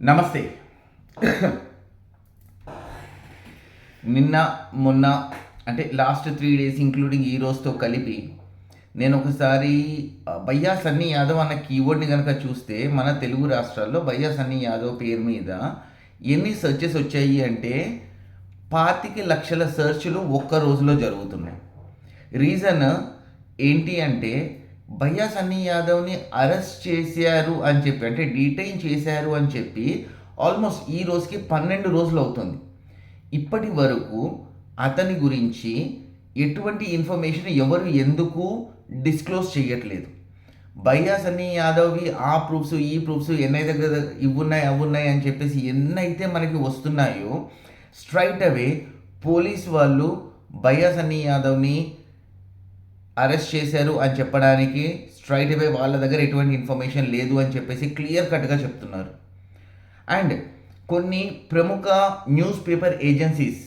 నమస్తే. నిన్న మొన్న అంటే లాస్ట్ త్రీ డేస్ ఇంక్లూడింగ్ ఈ రోజుతో కలిపి నేను ఒకసారి భయ్యా బయ్యా సన్నీ యాదవ్ అన్న కీవర్డ్ని కనుక చూస్తే మన తెలుగు రాష్ట్రాల్లో భయ్యా సన్నీ యాదవ్ పేరు మీద ఎన్ని సెర్చెస్ వచ్చాయి అంటే పాతిక లక్షల సెర్చ్లు ఒక్క రోజులో జరుగుతున్నాయి. రీజన్ ఏంటి అంటే భయ్యా సన్నీ యాదవ్ని అరెస్ట్ చేశారు అని చెప్పి అంటే డీటైన్ చేశారు అని చెప్పి ఆల్మోస్ట్ ఈ రోజుకి పన్నెండు రోజులు అవుతుంది. ఇప్పటి వరకు అతని గురించి ఎటువంటి ఇన్ఫర్మేషన్ ఎవరు ఎందుకు డిస్క్లోజ్ చేయట్లేదు భయ్యా సన్నీ యాదవ్వి ఆ ప్రూఫ్స్ ఈ ప్రూఫ్స్ ఎన్నై దగ్గర ఇవ్వున్నాయి అవున్నాయి అని చెప్పేసి ఎన్నైతే మనకి వస్తున్నాయో స్ట్రైట్ అవే పోలీస్ వాళ్ళు భయ్యా సన్నీ యాదవ్ని అరెస్ట్ చేశారు అని చెప్పడానికి స్ట్రైట్ అవే వాళ్ళ దగ్గర ఎటువంటి ఇన్ఫర్మేషన్ లేదు అని చెప్పేసి క్లియర్ కట్గా చెప్తున్నారు. అండ్ కొన్ని ప్రముఖ news paper agencies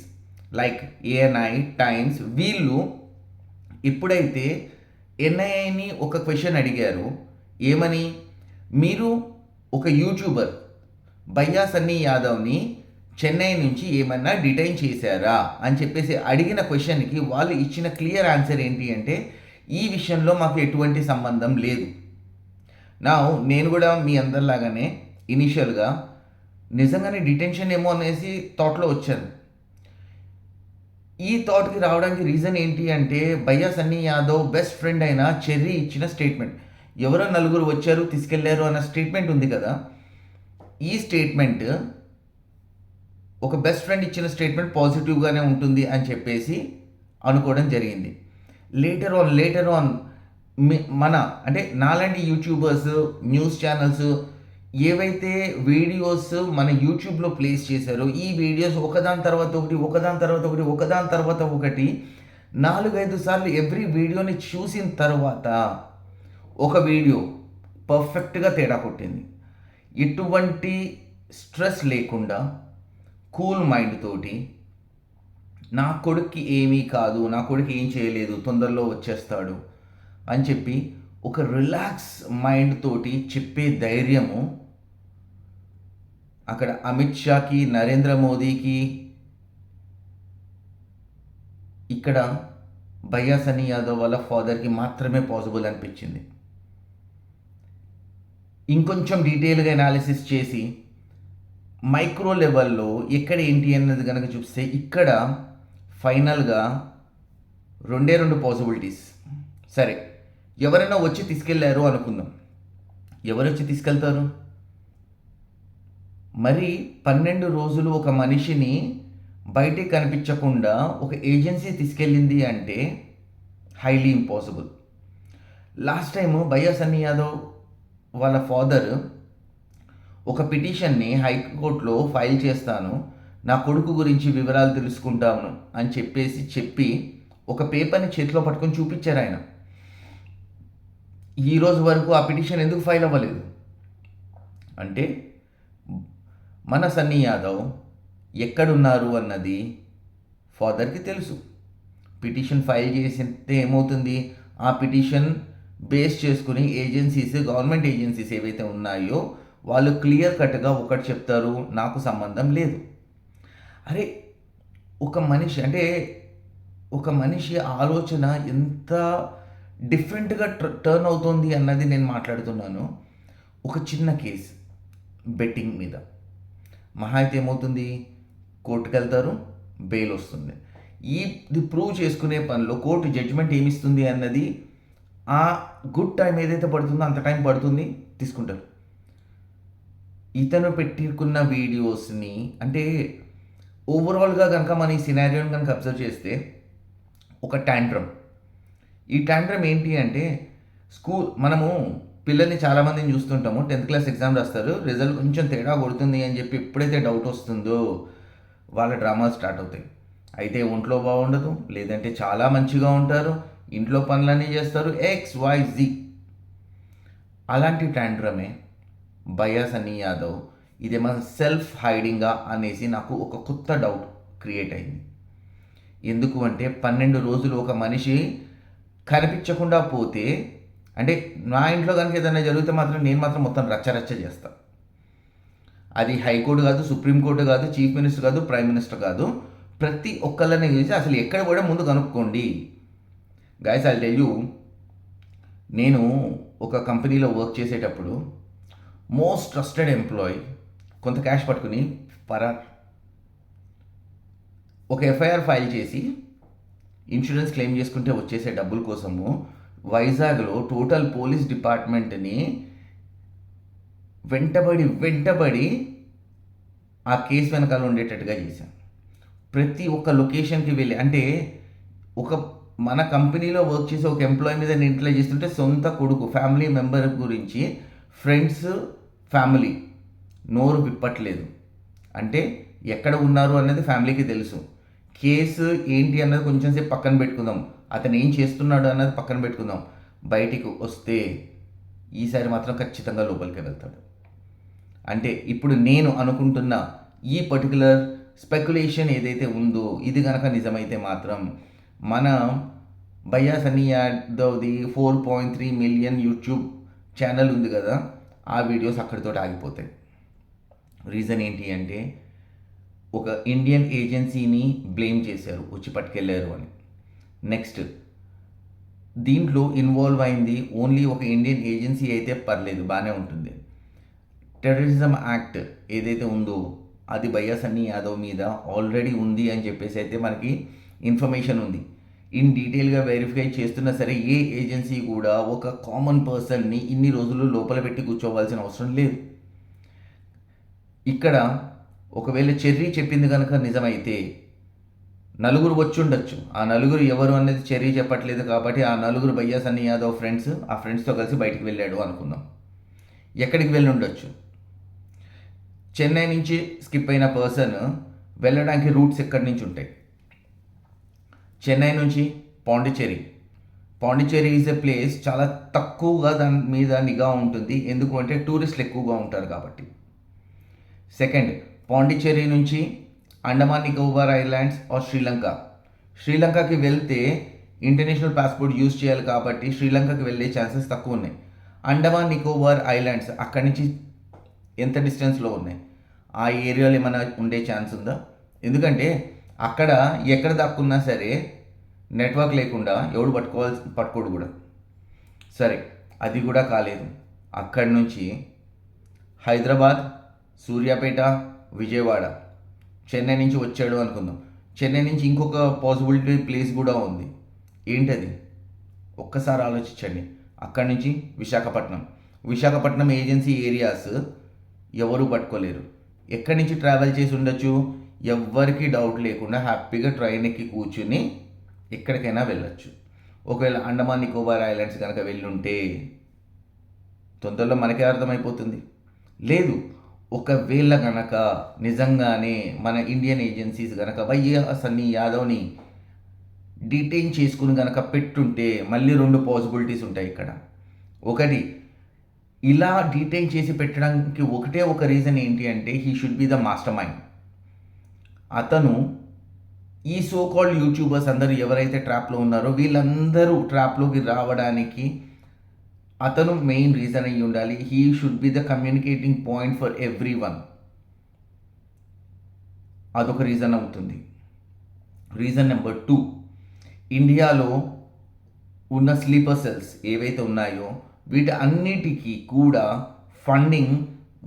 like ANI Times వీళ్ళు ఇప్పుడైతే ఎన్ఐఐని ఒక క్వశ్చన్ అడిగారు. ఏమని? మీరు ఒక యూట్యూబర్ భయ్యా సన్నీ యాదవ్ని చెన్నై నుంచి ఏమన్నా డిటైన్ చేశారా? అని చెప్పేసి అడిగిన క్వశ్చన్కి వాళ్ళు ఇచ్చిన క్లియర్ ఆన్సర్ ఏంటి అంటే ఈ విషయంలో మాకు ఎటువంటి సంబంధం లేదు. నా నేను కూడా మీ అందరిలాగానే ఇనిషియల్గా నిజంగానే డిటెన్షన్ ఏమో అనేసి థాట్లో వచ్చాను. ఈ థాట్కి రావడానికి రీజన్ ఏంటి అంటే భయ్యా సన్నీ యాదవ్ బెస్ట్ ఫ్రెండ్ అయిన చెర్రీ ఇచ్చిన స్టేట్మెంట్ ఎవరో నలుగురు వచ్చారు తీసుకెళ్ళారు అన్న స్టేట్మెంట్ ఉంది కదా. ఈ స్టేట్మెంట్ ఒక బెస్ట్ ఫ్రెండ్ ఇచ్చిన స్టేట్మెంట్ పాజిటివ్గానే ఉంటుంది అని చెప్పేసి అనుకోవడం జరిగింది. లేటర్ ఆన్ లేటర్ ఆన్ మన అంటే నాలాంటి యూట్యూబర్స్ న్యూస్ ఛానల్స్ ఏవైతే వీడియోస్ మన యూట్యూబ్లో ప్లేస్ చేశారో ఈ వీడియోస్ ఒకదాని తర్వాత ఒకటి ఒకదాని తర్వాత ఒకటి ఒకదాని తర్వాత ఒకటి నాలుగైదు సార్లు ఎవ్రీ వీడియోని చూసిన తర్వాత ఒక వీడియో పర్ఫెక్ట్గా తేడా కొట్టింది. ఎటువంటి స్ట్రెస్ లేకుండా కూల్ మైండ్ తోటి నా కొడుక్కి ఏమీ కాదు నా కొడుకు ఏం చేయలేదు తొందరలో వచ్చేస్తాడు అని చెప్పి ఒక రిలాక్స్ మైండ్ తోటి చెప్పే ధైర్యము అక్కడ అమిత్ షాకి నరేంద్ర మోదీకి ఇక్కడ భయ్యా సనీ యాదవ్ వాళ్ళ ఫాదర్కి మాత్రమే పాసిబుల్ అనిపించింది. ఇంకొంచెం డీటెయిల్గా అనాలిసిస్ చేసి మైక్రో లెవెల్లో ఎక్కడ ఏంటి అన్నది కనుక చూస్తే ఇక్కడ ఫైనల్గా రెండే రెండు పాసిబిలిటీస్. సరే ఎవరైనా వచ్చి తీసుకెళ్ళారు అనుకుందాం. ఎవరు వచ్చి తీసుకెళ్తారు? మరి పన్నెండు రోజులు ఒక మనిషిని బయటికి కనిపించకుండా ఒక ఏజెన్సీ తీసుకెళ్ళింది అంటే హైలీ ఇంపాసిబుల్. లాస్ట్ టైము భయ్యా సన్నీ యాదవ్ వాళ్ళ ఫాదర్ ఒక పిటిషన్ని హైకోర్టులో ఫైల్ చేస్తాను. నా కొడుకు గురించి వివరాలు తెలుసుకుంటాను అని చెప్పేసి చెప్పి ఒక పేపర్ని చేతిలో పట్టుకొని చూపించారు ఆయన. ఈ రోజు వరకు ఆ పిటిషన్ ఎందుకు ఫైల్ అవ్వలేదు? అంటే మన సన్నీ యాదవ్ ఎక్కడున్నారు అన్నది ఫాదర్కి తెలుసు. పిటిషన్ ఫైల్ చేసితే ఏమవుతుంది? ఆ పిటిషన్ బేస్ చేసుకుని ఏజెన్సీస్ గవర్నమెంట్ ఏజెన్సీస్ ఏవైతే ఉన్నాయో వాళ్ళు క్లియర్ కట్గా ఒకటి చెప్తారు నాకు సంబంధం లేదు. అరే ఒక మనిషి అంటే ఒక మనిషి ఆలోచన ఎంత డిఫరెంట్గా టర్న్ అవుతుంది అన్నది నేను మాట్లాడుతున్నాను. ఒక చిన్న కేసు బెట్టింగ్ మీద. మహా అయితే ఏమవుతుంది? కోర్టుకు వెళ్తారు బెయిల్ వస్తుంది. ఈ ఇది ప్రూవ్ చేసుకునే పనిలో కోర్టు జడ్జిమెంట్ ఏమిస్తుంది అన్నది ఆ గుడ్ టైం ఏదైతే పడుతుందో అంత టైం పడుతుంది తీసుకుంటారు. ఇతను పెట్టుకున్న వీడియోస్ని అంటే ఓవరాల్గా కనుక మన ఈ సినారియోని కనుక అబ్జర్వ్ చేస్తే ఒక ట్యాంట్రమ్ ఈ ట్యాంట్రమ్ ఏంటి అంటే స్కూల్ మనము పిల్లల్ని చాలామందిని చూస్తుంటాము. టెన్త్ క్లాస్ ఎగ్జామ్ రాస్తారు. రిజల్ట్ కొంచెం తేడా కొడుతుంది అని చెప్పి ఎప్పుడైతే డౌట్ వస్తుందో వాళ్ళ డ్రామాలు స్టార్ట్ అవుతాయి. అయితే ఒంట్లో బాగుండదు. లేదంటే చాలా మంచిగా ఉంటారు. ఇంట్లో పనులన్నీ చేస్తారు. ఎక్స్ వై జీ అలాంటి ట్యాండ్రమే బయాస్ అని యాదవ్ ఇదేమన్నా సెల్ఫ్ హైడింగా అనేసి నాకు ఒక కొత్త డౌట్ క్రియేట్ అయింది. ఎందుకు అంటే పన్నెండు రోజులు ఒక మనిషి కనిపించకుండా పోతే అంటే నా ఇంట్లో కనుక ఏదైనా జరిగితే మాత్రం నేను మాత్రం మొత్తం రచ్చరచ్చ రచ్చ చేస్తాను అది హైకోర్టు కాదు సుప్రీంకోర్టు కాదు చీఫ్ మినిస్టర్ కాదు ప్రైమ్ మినిస్టర్ కాదు. ప్రతి ఒక్కళ్ళని చూసి అసలు ఎక్కడ కూడా ముందు కనుక్కోండి. గాయస్ ఐ టెల్ యూ నేను ఒక కంపెనీలో వర్క్ చేసేటప్పుడు మోస్ట్ ట్రస్టెడ్ ఎంప్లాయీ కొంత క్యాష్ పట్టుకుని పరార్ ఒక ఎఫ్ఐఆర్ ఫైల్ చేసి ఇన్సూరెన్స్ క్లెయిమ్ చేసుకుంటే వచ్చేసే డబ్బుల కోసము వైజాగ్లో టోటల్ పోలీస్ డిపార్ట్మెంట్ని వెంటబడి వెంటబడి ఆ కేసు వెనకాల ఉండేటట్టుగా చేశాను ప్రతి ఒక్క లొకేషన్కి వెళ్ళి అంటే ఒక మన కంపెనీలో వర్క్ చేసే ఒక ఎంప్లాయీ మీద నేను ఇంట్లో చేస్తుంటే సొంత కొడుకు ఫ్యామిలీ మెంబర్ గురించి ఫ్రెండ్స్ ఫ్యామిలీ నోరు విప్పట్లేదు. అంటే ఎక్కడ ఉన్నారు అన్నది ఫ్యామిలీకి తెలుసు. కేసు ఏంటి అన్నది కొంచెం సేపు పక్కన పెట్టుకుందాం. అతను ఏం చేస్తున్నాడు అన్నది పక్కన పెట్టుకుందాం. బయటికి వస్తే ఈసారి మాత్రం ఖచ్చితంగా లోపలికి వెళ్తాడు. అంటే ఇప్పుడు నేను అనుకుంటున్న ఈ పర్టికులర్ స్పెక్యులేషన్ ఏదైతే ఉందో ఇది కనుక నిజమైతే మాత్రం మన భయ్యా Sunny యాదవ్ది four point three million YouTube channel ఉంది కదా ఆ వీడియోస్ అక్కడితో ఆగిపోతాయి. రీజన్ ఏంటి అంటే ఒక ఇండియన్ ఏజెన్సీని బ్లేమ్ చేశారు వచ్చి పట్టుకెళ్ళారు అని. నెక్స్ట్ దీంట్లో ఇన్వాల్వ్ అయింది ఓన్లీ ఒక ఇండియన్ ఏజెన్సీ అయితే పర్లేదు బాగానే ఉంటుంది. టెర్రరిజం యాక్ట్ ఏదైతే ఉందో అది బయ్యా సన్నీ యాదవ్ మీద ఆల్రెడీ ఉంది అని చెప్పేసి అయితే మనకి ఇన్ఫర్మేషన్ ఉంది. ఇన్ డీటెయిల్గా వెరిఫై చేస్తున్నా సరే ఏ ఏజెన్సీ కూడా ఒక కామన్ పర్సన్ని ఇన్ని రోజులు లోపల పెట్టి కూర్చోవాల్సిన అవసరం లేదు. ఇక్కడ ఒకవేళ చెర్రీ చెప్పింది కనుక నిజమైతే నలుగురు వచ్చి ఉండొచ్చు ఆ నలుగురు ఎవరు అనేది చెర్రీ చెప్పట్లేదు కాబట్టి ఆ నలుగురు భయ్యా సన్నీ యాదవ్ ఫ్రెండ్స్ ఆ ఫ్రెండ్స్తో కలిసి బయటికి వెళ్ళాడు అనుకుందాం. ఎక్కడికి వెళ్ళి ఉండొచ్చు చెన్నై నుంచి స్కిప్ అయిన పర్సన్ వెళ్ళడానికి రూట్స్ ఎక్కడి నుంచి ఉంటాయి? చెన్నై నుంచి Pondicherry. Pondicherry is a place చాలా తక్కువగా దాని మీద నిఘా ఉంటుంది. ఎందుకు అంటే టూరిస్టులు ఎక్కువగా ఉంటారు కాబట్టి. సెకండ్ పాండిచ్చేరి నుంచి అండమాన్ నికోబార్ ఐలాండ్స్ ఆర్ శ్రీలంక. శ్రీలంకకి వెళ్తే ఇంటర్నేషనల్ పాస్పోర్ట్ యూజ్ చేయాలి కాబట్టి శ్రీలంకకి వెళ్ళే ఛాన్సెస్ తక్కువ ఉన్నాయి. అండమాన్ నికోబార్ ఐలాండ్స్ అక్కడి నుంచి ఎంత డిస్టెన్స్లో ఉన్నాయి? ఆ ఏరియాలో ఏమైనా ఉండే ఛాన్స్ ఉందా? ఎందుకంటే అక్కడ ఎక్కడ దాక్కున్నా సరే నెట్వర్క్ లేకుండా ఎవడు పట్టుకోవాల్సి పట్టుకోడు కూడా. సరే అది కూడా కాలేదు. అక్కడి నుంచి హైదరాబాద్ సూర్యాపేట విజయవాడ. చెన్నై నుంచి వచ్చాడు అనుకుందాం. చెన్నై నుంచి ఇంకొక పాసిబిలిటీ ప్లేస్ కూడా ఉంది. ఏంటది? ఒక్కసారి ఆలోచించండి. అక్కడి నుంచి విశాఖపట్నం. విశాఖపట్నం ఏజెన్సీ ఏరియాస్ ఎవరు పట్టుకోలేరు. ఎక్కడి నుంచి ట్రావెల్ చేసి ఉండొచ్చు? ఎవ్వరికీ డౌట్ లేకుండా హ్యాపీగా ట్రైన్ ఎక్కి కూర్చుని ఎక్కడికైనా వెళ్ళొచ్చు. ఒకవేళ అండమాన్ నికోబార్ ఐలాండ్స్ కనుక వెళ్ళుంటే తొందరలో మనకే అర్థమైపోతుంది. లేదు ఒకవేళ గనక నిజంగానే మన ఇండియన్ ఏజెన్సీస్ గనక భయ్య సన్నీ యాదవ్ని డీటైన్ చేసుకుని గనక పెట్టుంటే మళ్ళీ రెండు పాసిబిలిటీస్ ఉంటాయి ఇక్కడ. ఒకటి ఇలా డీటైన్ చేసి పెట్టడానికి ఒకటే ఒక రీజన్ ఏంటి అంటే he should be the master mind అతను ఈ సో కాల్డ్ యూట్యూబర్స్ అందరూ ఎవరైతే ట్రాప్లో ఉన్నారో వీళ్ళందరూ ట్రాప్లోకి రావడానికి అతను మెయిన్ రీజన్ అయ్యి ఉండాలి. He should be the communicating point for every one అదొక రీజన్ అవుతుంది. రీజన్ నెంబర్ టూ ఇండియాలో ఉన్న స్లీపర్ సెల్స్ ఏవైతే ఉన్నాయో వీటి అన్నిటికీ కూడా funding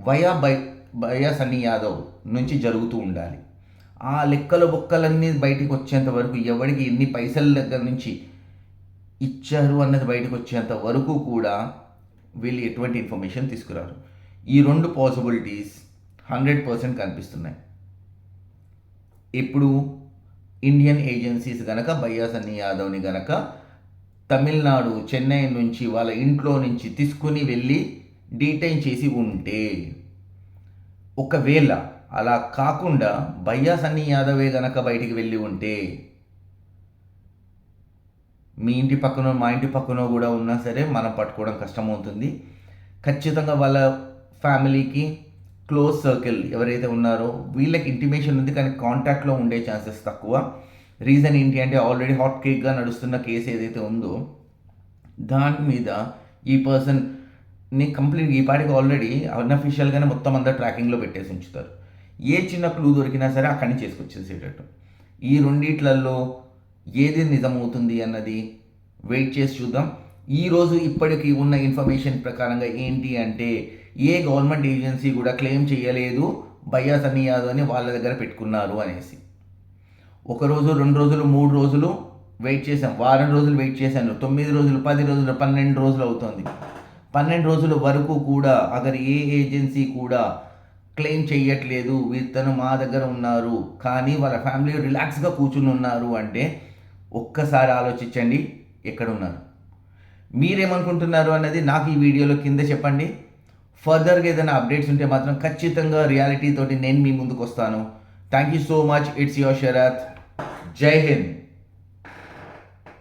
via by via Sunny Yadav నుంచి జరుగుతూ ఉండాలి. ఆ లెక్కల బొక్కలన్నీ బయటికి వచ్చేంత వరకు ఎవరికి ఎన్ని పైసల దగ్గర నుంచి ఇచ్చారు అన్నది బయటకు వచ్చేంత వరకు కూడా వీళ్ళు ఎటువంటి ఇన్ఫర్మేషన్ తీసుకురారు. ఈ రెండు పాసిబిలిటీస్ హండ్రెడ్ పర్సెంట్ కనిపిస్తున్నాయి. ఇప్పుడు ఇండియన్ ఏజెన్సీస్ గనక బయ్యా యాదవ్ని గనక తమిళనాడు చెన్నై నుంచి వాళ్ళ ఇంట్లో నుంచి తీసుకుని వెళ్ళి డీటైన్ చేసి ఉంటే ఒకవేళ అలా కాకుండా బయ్యాసన్ని యాదవే గనక బయటికి వెళ్ళి ఉంటే మీ ఇంటి పక్కన మా ఇంటి పక్కన కూడా ఉన్నా సరే మనం పట్టుకోవడం కష్టమవుతుంది. ఖచ్చితంగా వాళ్ళ ఫ్యామిలీకి క్లోజ్ సర్కిల్ ఎవరైతే ఉన్నారో వీళ్ళకి ఇంటిమేషన్ ఉంది కానీ కాంటాక్ట్లో ఉండే ఛాన్సెస్ తక్కువ. రీజన్ ఏంటి అంటే ఆల్రెడీ హాట్ కేక్గా నడుస్తున్న కేసు ఏదైతే ఉందో దాని మీద ఈ పర్సన్ని కంప్లీట్ ఈ పాటికి ఆల్రెడీ అన్అఫీషియల్గానే మొత్తం అంతా ట్రాకింగ్లో పెట్టేసి ఉంచుతారు. ఏ చిన్న క్లూ దొరికినా సరే అక్కడి నుంచి చేసుకొచ్చేసేటట్టు. ఈ రెండిట్లలో ఏది నిజమవుతుంది అన్నది వెయిట్ చేసి చూద్దాం. ఈరోజు ఇప్పటికీ ఉన్న ఇన్ఫర్మేషన్ ప్రకారంగా ఏంటి అంటే ఏ గవర్నమెంట్ ఏజెన్సీ కూడా క్లెయిమ్ చేయలేదు బయ్యా సన్నీ యాదవ్ అని వాళ్ళ దగ్గర పెట్టుకున్నారు అనేసి. ఒక రోజు రెండు రోజులు మూడు రోజులు వెయిట్ చేశాం. వారం రోజులు వెయిట్ చేశాను. తొమ్మిది రోజులు పది రోజులు పన్నెండు రోజులు అవుతుంది. పన్నెండు రోజుల వరకు కూడా అగర్ ఏ ఏజెన్సీ కూడా క్లెయిమ్ చేయట్లేదు. వీరితను మా దగ్గర ఉన్నారు. కానీ వాళ్ళ ఫ్యామిలీ రిలాక్స్గా కూర్చుని ఉన్నారు అంటే ఒక్కసారి ఆలోచించండి ఎక్కడ ఉన్నారు మీరేమనుకుంటున్నారు అన్నది నాకు ఈ వీడియోలో కింద చెప్పండి. ఫర్దర్గా ఏదైనా అప్డేట్స్ ఉంటే మాత్రం ఖచ్చితంగా రియాలిటీ తోటి నేను మీ ముందుకు వస్తాను thank you so much it's your Sarath Jai Hind